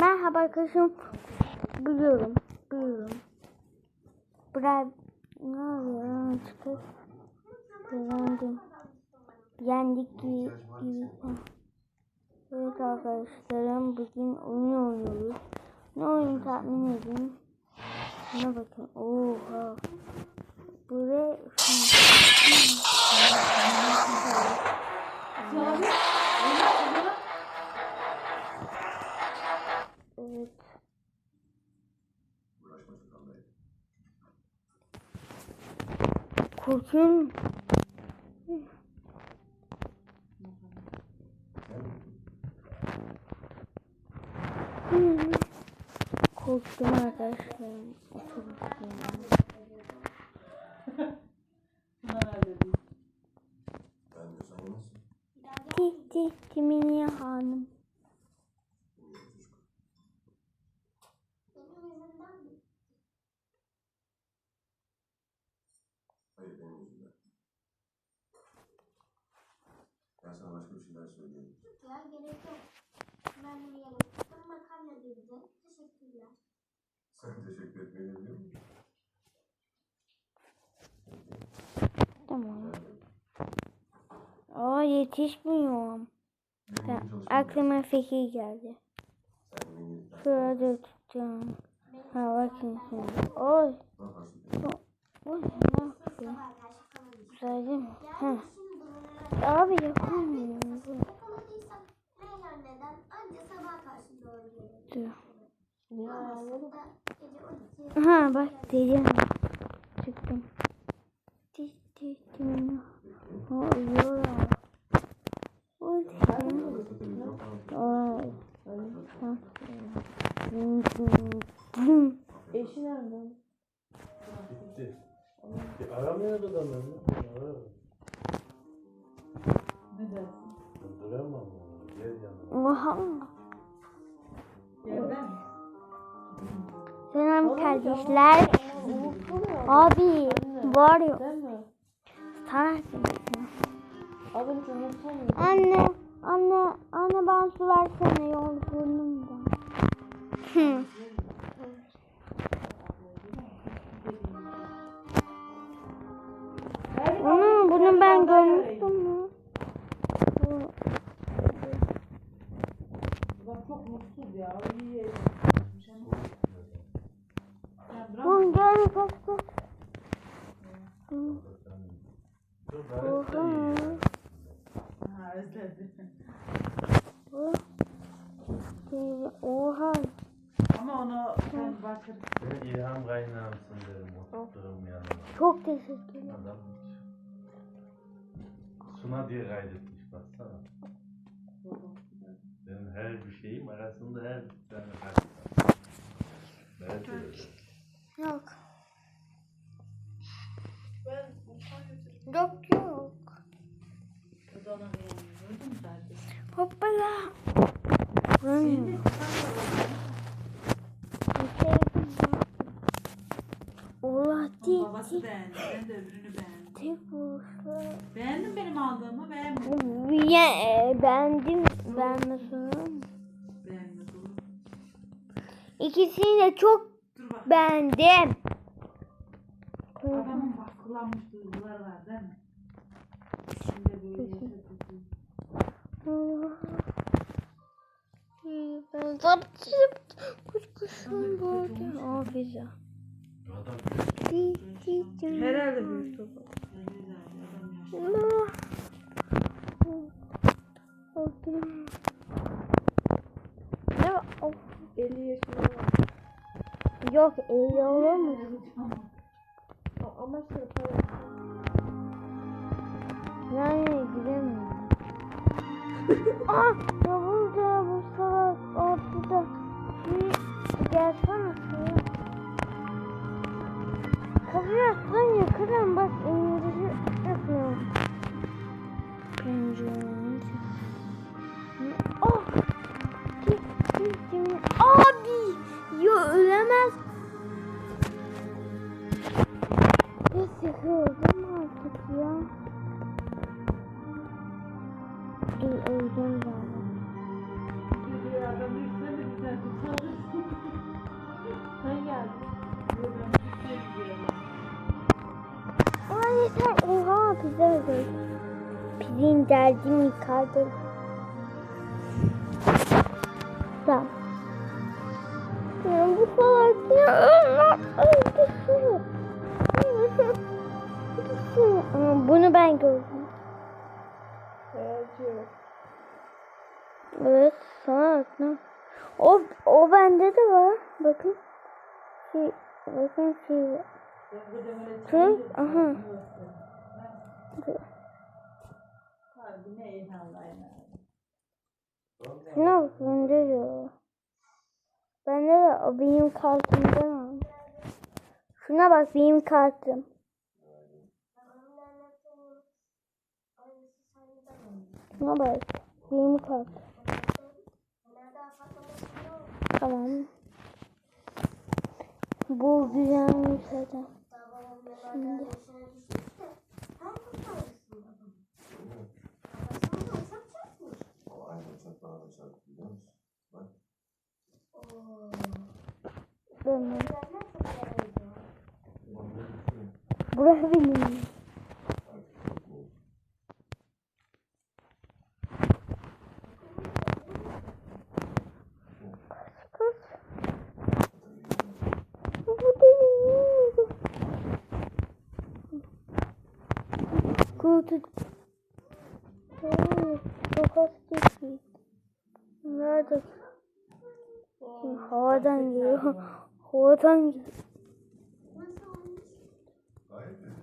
Merhaba arkadaşım. Biliyorum. Biliyorum. Bırak. Ne oluyor? Çıkıp. Yendim. Yendik gibi. Evet arkadaşlarım bugün oyun oynuyoruz. Ne oyun tahmin edin. Şuna bakın. Oha. Buraya Evet. Korkuyorum. Hmm. Korktum arkadaşlar. Oturuyorum. Ben de sen nasıl? Ti ti timini hanım. Hayır benim yüzümden. Ben sana başka bir şeyler söyleyeyim. Ya gerek yok. Ben bunu yerim. Bana makarna dedi. Teşekkürler. Sen teşekkür etmeyi biliyor musun? Tamam. Aa yetişmiyorum. Ben, aklıma fikir geldi. Şurada tutacağım. Ha bakın şimdi. Oy. Oy ne yapıyor? Sabah karşı kalamayız. Güzel değil mi? Ha. Abi yapamıyorum. Dın dın dın. Eşi nerede? Gitti. Aramıyor da. Ne dersin? Duramam. Gel yanıma. Oha. Selam kardeşler. Abi var ya. Sana. Anne, anne, anne ben su versene yorgunum da. Hı. Ana bunu ben görmüştüm mü? Bu- Bak çok mutsuz ya. İyi eğlenmiş ama. Ya bırak. Lan gel kaç kaç. Hı. Dur, gayet de iyi. Bu- Şey, Oha. Ama onu sen bakır. Ben ilham kaynağımsın derim oturduğum yanıma. Çok teşekkürler. Adam Suna diye kaydetmiş baksana. Benim her bir şeyim arasında her bir tane var. Ben de. Yok Babası tek beğendi. Ben de öbürünü beğendim. tek buluşlar. Beğendin benim aldığımı beğenmedin. Ya, e. Beğenmedi olur. İkisini de çok beğendim. Adamın bak kullanmış duyguları var değil mi? Şimdi böyle yaşadı. Ben zaptım. Kuş kuşum vardı. Aa güzel. Adam Herhalde büyük. Adam yaşlı. Ne? Of. 50 yaşında var. Yok 50 olur mu? Ama şey Yani gidemiyorum. ah! Burada bu salak ortada. Bir gelsene şuraya. Kapıyı açsan yakarım bak indirici yapıyorum. Pencereni. Oh! Abi! Ya ölemez. Ya sıkıldım artık ya. Dur öldüm Adam yüksel de güzel tutarırsın. Sen geldin. Buradan yüksel gidiyorum. Ama yeter. Oha pizza ödeyim. Pidin deldim yıkardım. Tamam. Ya bu salak ya. Ama bunu ben gördüm. Evet salak ne? O, o bende de var. Bakın. Şey, bakın şey. Şey, aha. Şuna bak bende de. Bende de o benim kartımdan almış. Şuna bak benim kartım. Şuna bak benim kartım. Tamam. Bu güzelmiş zaten. Şimdi. O aynı uçak bana da çarptı biliyor musun? Bak. Benim. Ulan ne düşünüyorsun? Burası benim. Artık çok mu oldu? Kız. Bu benim. Çok az geçti. Nerede? Havadan geliyor. Havadan geliyor. Gayet iyi.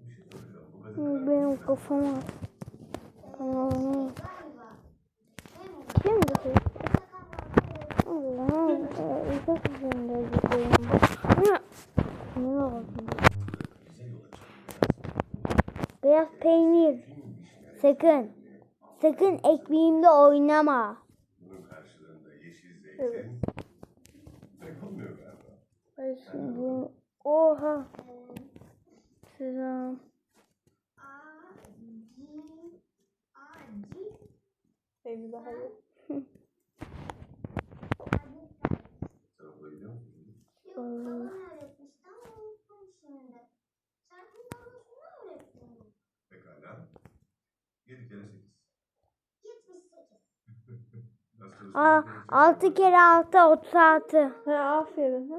Bir şey soracağım. Bu Hı, gazeteler Benim kafama. Tamam. Kim dedi? Allah'ım. e, Çok güzel gidiyorum. Ne? Ne oldu? güzel olacak. Beyaz peynir. Sakın. Sakın ekmeğimle oynama. Bunun karşılığında yeşil zeytin. Pek olmuyor galiba. Ay şimdi. Oha. Selam. Evde daha yok. Gidiyor musun? Yok, babam öğretmişti ama unuttum şimdi. Sen bana şunu öğrettin. Pekala. 7 kere 8. 78. Biraz Aa, çalışmak gerekecek. 6 kere 6 36. Ha aferin ha.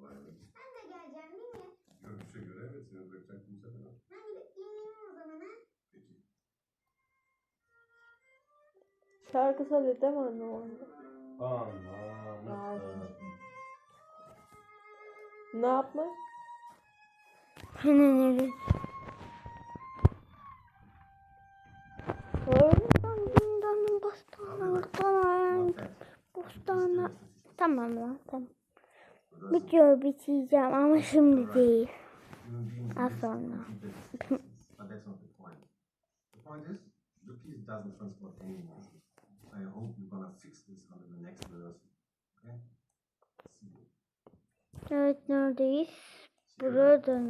Vay be. Ben de geleceğim değil mi? Görünüşe göre evet seni bırakacak kimse de yok. Şarkı söyle değil mi anne orada? Nasıl? Ne yapmak? Hani nereye? Tamam lan tamam. Video bitireceğim ama şimdi değil. Az sonra. Evet neredeyiz? Burada.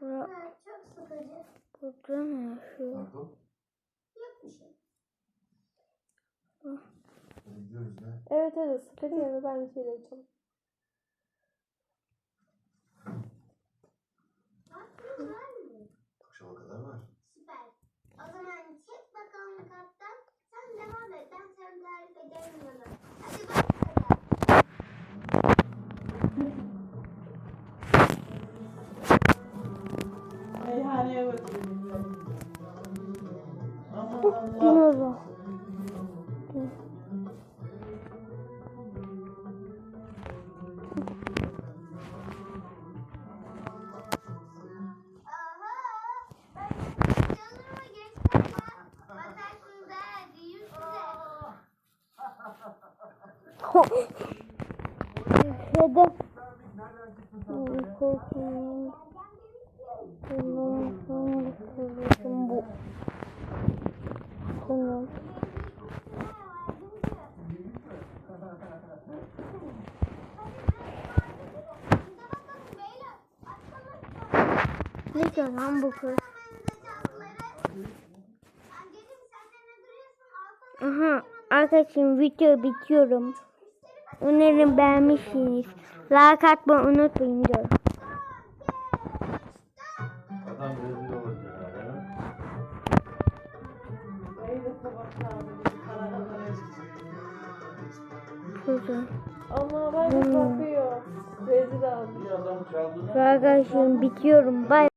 Bura. Burada mı yaşıyor? Yok bir şey. Hadi gidiyoruz ya. Evet evet sıkıcı yani ben de şeyler mı? Akşama kadar var. Süper. O zaman çek bakalım kaptan. Sen devam et. Ben sana tarif ederim yolu. Hadi başlayalım. Meyhaneye götüreyim. Dinozor. Aha! Bundan sonra korkuyorum bu. Tamam. Ne diyor lan bu kız? Aha arkadaşım video bitiyorum. Umarım beğenmişsiniz. Like atmayı unutmayın. Diyorum. Adam rezil Ama bana hmm. bakıyor. Rezil abi. Bir bitiyorum. Bye.